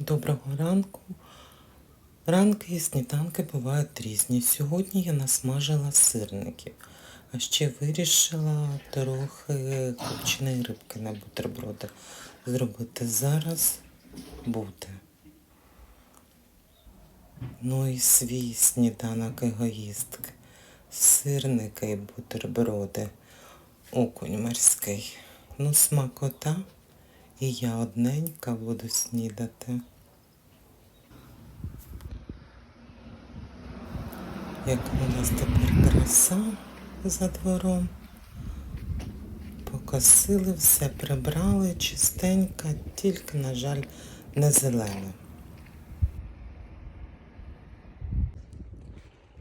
Доброго ранку. Ранки і сніданки бувають різні. Сьогодні я насмажила сирників, а ще вирішила трохи копченої рибки на бутерброди зробити. Зараз буде. Ну і свій сніданок егоїстки. Сирники і бутерброди. Окунь морський. Ну, смакота. І я одненька буду снідати. Як у нас тепер краса за двором. Покосили все, прибрали чистенько, тільки, на жаль, не зелене.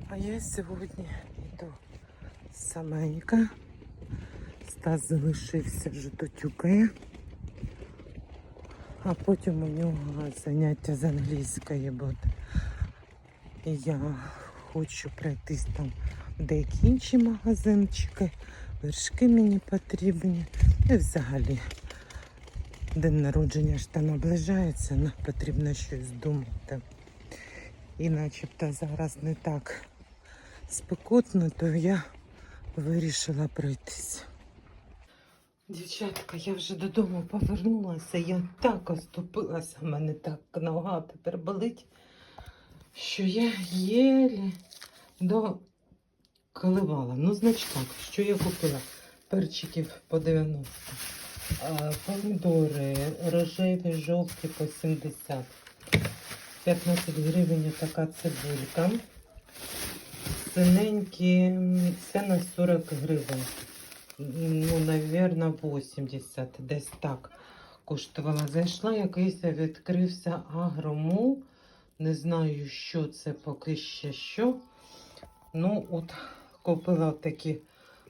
А я сьогодні йду саменька. Стас залишився вже дотюкає. А потім у нього заняття з англійської буде. І я хочу пройтись там деякі інші магазинчики. Вершки мені потрібні. І взагалі день народження ж та наближається, нам потрібно щось думати. І начебто зараз не так спекотно, то я вирішила пройтись. Дівчатка, я вже додому повернулася, я так оступилася, в мене так нога тепер болить, що я єлі доколивала. Ну, значить так, що я купила? Перчиків по 90, а, помідори рожеві, жовті по 70, 15 гривень така цибулька, синенькі, це на 40 гривень ну, навірно, 80, десь так коштувала. Зайшла, якийсь відкрився агромол. Не знаю, що це поки ще що. Ну, от купила такі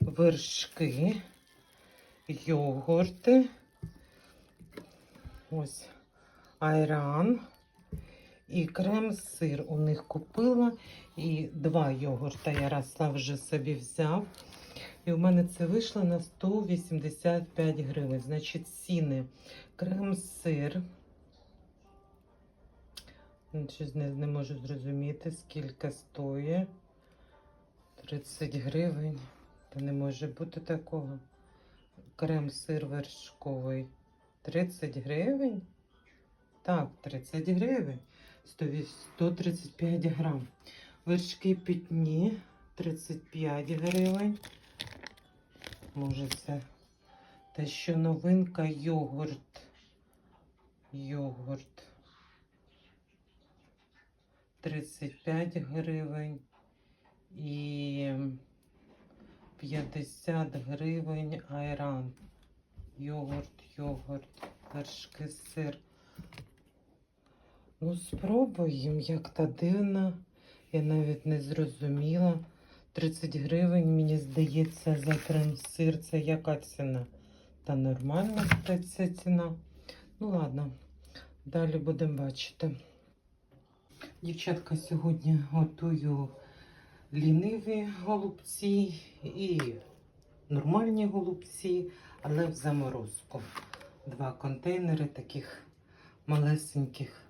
вершки, йогурти. Ось айран. І крем-сир у них купила. І два йогурта Ярослав вже собі взяв. І у мене це вийшло на 185 гривень. Значить, ціни. Крем-сир. Щось не, не можу зрозуміти, скільки стоїть. 30 гривень. Та не може бути такого. Крем-сир вершковий. 30 гривень? Так, 30 гривень. 135 грам. Вершки пітні 35 гривень. Може це те, що новинка йогурт. Йогурт. 35 гривень і 50 гривень айран. Йогурт, йогурт, вершки, сир. Ну, спробуємо, як та дивна. Я навіть не зрозуміла. 30 гривень, мені здається, за крем-сир. Це яка ціна? Та нормальна ця ціна. Ну, ладно, далі будемо бачити. Дівчатка, сьогодні готую ліниві голубці і нормальні голубці, але в заморозку. Два контейнери таких малесеньких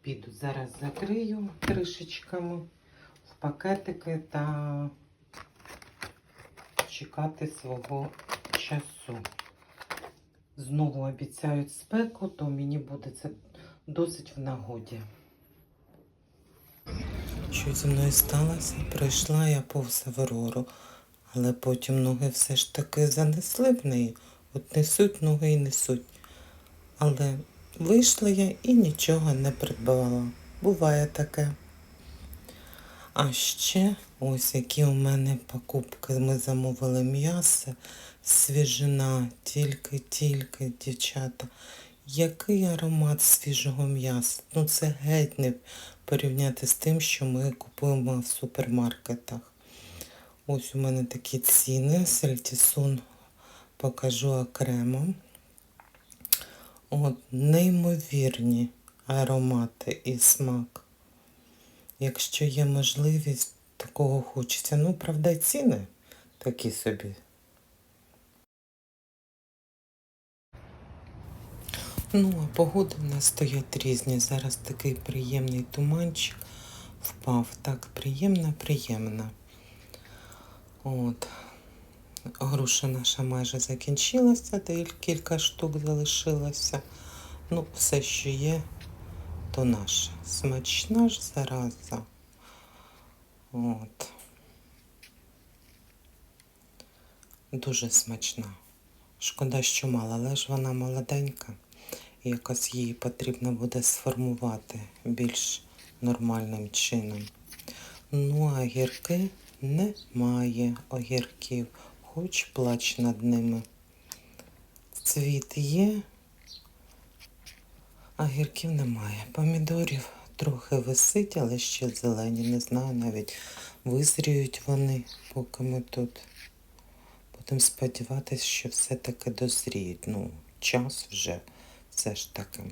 піду. Зараз закрию кришечками в пакетики та чекати свого часу. Знову обіцяють спеку, то мені буде це досить в нагоді. Що зі мною сталося? Пройшла я повз Аврору, але потім ноги все ж таки занесли в неї. От несуть ноги і несуть. Але вийшла я і нічого не придбала. Буває таке. А ще ось які у мене покупки. Ми замовили м'ясо, свіжина, тільки-тільки, дівчата. Який аромат свіжого м'яса? Ну це геть не порівняти з тим, що ми купуємо в супермаркетах. Ось у мене такі ціни. Сельтісун покажу окремо. От, неймовірні аромати і смак. Якщо є можливість, такого хочеться. Ну, правда, ціни такі собі. Ну, а погоди в нас стоять різні. Зараз такий приємний туманчик впав. Так приємно, приємно. От. Груша наша майже закінчилася, кілька штук залишилося. Ну, все, що є, то наше. Смачна ж зараза. От. Дуже смачна. Шкода, що мало, але ж вона молоденька. І якось її потрібно буде сформувати більш нормальним чином. Ну, а гірки немає огірків, хоч плач над ними. Цвіт є, а гірків немає. Помідорів трохи висить, але ще зелені. Не знаю навіть визріють вони, поки ми тут. Будемо сподіватися, що все-таки дозріють. Ну, час вже все ж таки.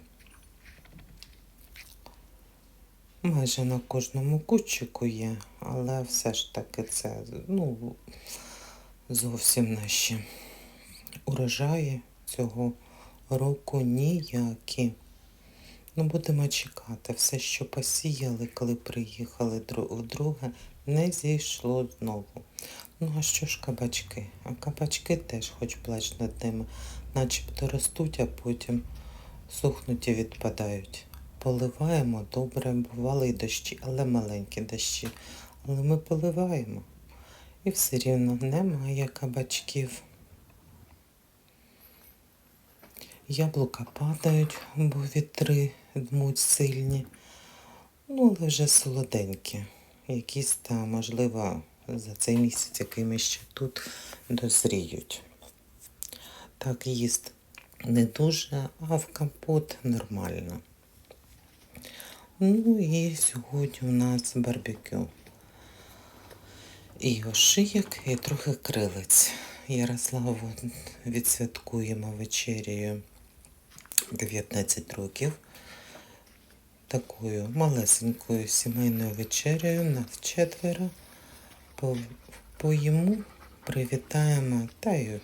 Майже на кожному кущику є, але все ж таки це ну, зовсім наші урожаї цього року ніякі. Ну, будемо чекати. Все, що посіяли, коли приїхали дру- вдруге, не зійшло знову. Ну, а що ж кабачки? А кабачки теж хоч плач над ними, начебто ростуть, а потім сухнуть і відпадають. Поливаємо добре, бували й дощі, але маленькі дощі. Але ми поливаємо. І все рівно немає кабачків. Яблука падають, бо вітри дмуть сильні. Ну, але вже солоденькі. Якісь там, можливо, за цей місяць, який ми ще тут, дозріють. Так, їсти не дуже, а в компот нормально. Ну і сьогодні у нас барбекю. І ошиєк, і трохи крилець. Ярославу відсвяткуємо вечерію 19 років. Такою малесенькою сімейною вечерею на четверо. По- Поїмо, привітаємо та й,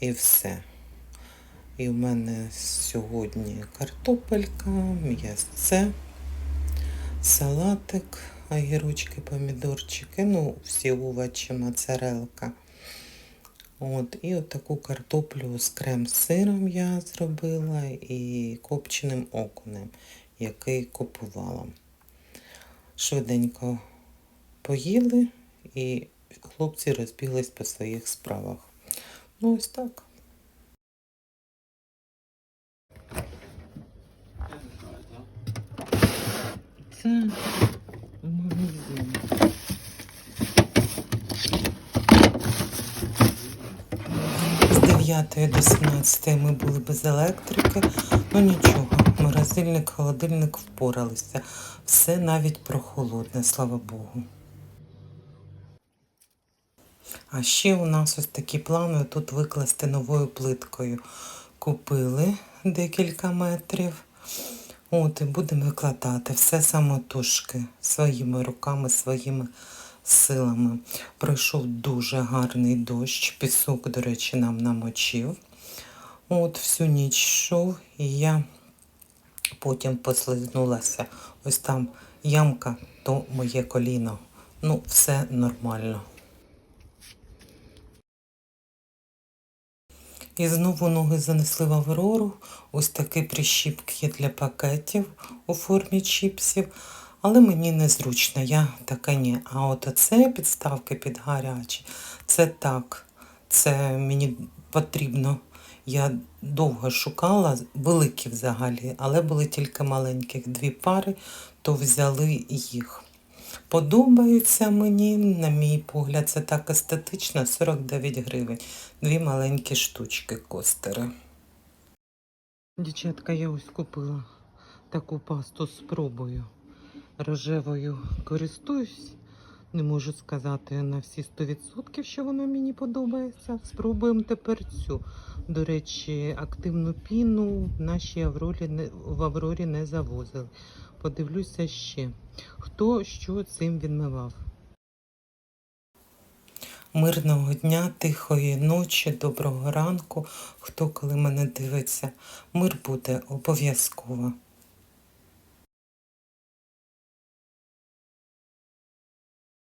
і все. І в мене сьогодні картопелька, м'ясце, салатик, огірочки, помідорчики, ну, всі овочі, моцарелка. От, і от таку картоплю з крем-сиром я зробила і копченим окунем, який купувала. Швиденько поїли і хлопці розбіглись по своїх справах. Ну, ось так. Це магазин. З 9 до 17 ми були без електрики. Ну нічого, морозильник, холодильник впоралися. Все навіть прохолодне, слава Богу. А ще у нас ось такі плани тут викласти новою плиткою. Купили декілька метрів. От, і будемо викладати все самотужки, своїми руками, своїми силами. Пройшов дуже гарний дощ, пісок, до речі, нам намочив. От, всю ніч йшов, і я потім послизнулася. Ось там ямка, то моє коліно. Ну, все нормально. І знову ноги занесли в Аврору. Ось такі прищіпки для пакетів у формі чіпсів. Але мені незручно, я така ні. А от оце підставки під гарячі, це так. Це мені потрібно. Я довго шукала, великі взагалі, але були тільки маленьких дві пари, то взяли їх. Подобаються мені, на мій погляд, це так естетично, 49 гривень. Дві маленькі штучки костери. Дівчатка, я ось купила таку пасту з пробою. Рожевою користуюсь. Не можу сказати на всі 100%, що вона мені подобається. Спробуємо тепер цю. До речі, активну піну в нашій Аврорі не, в Аврорі не завозили. Подивлюся ще, хто що цим відмивав. Мирного дня, тихої ночі, доброго ранку. Хто коли мене дивиться, мир буде обов'язково.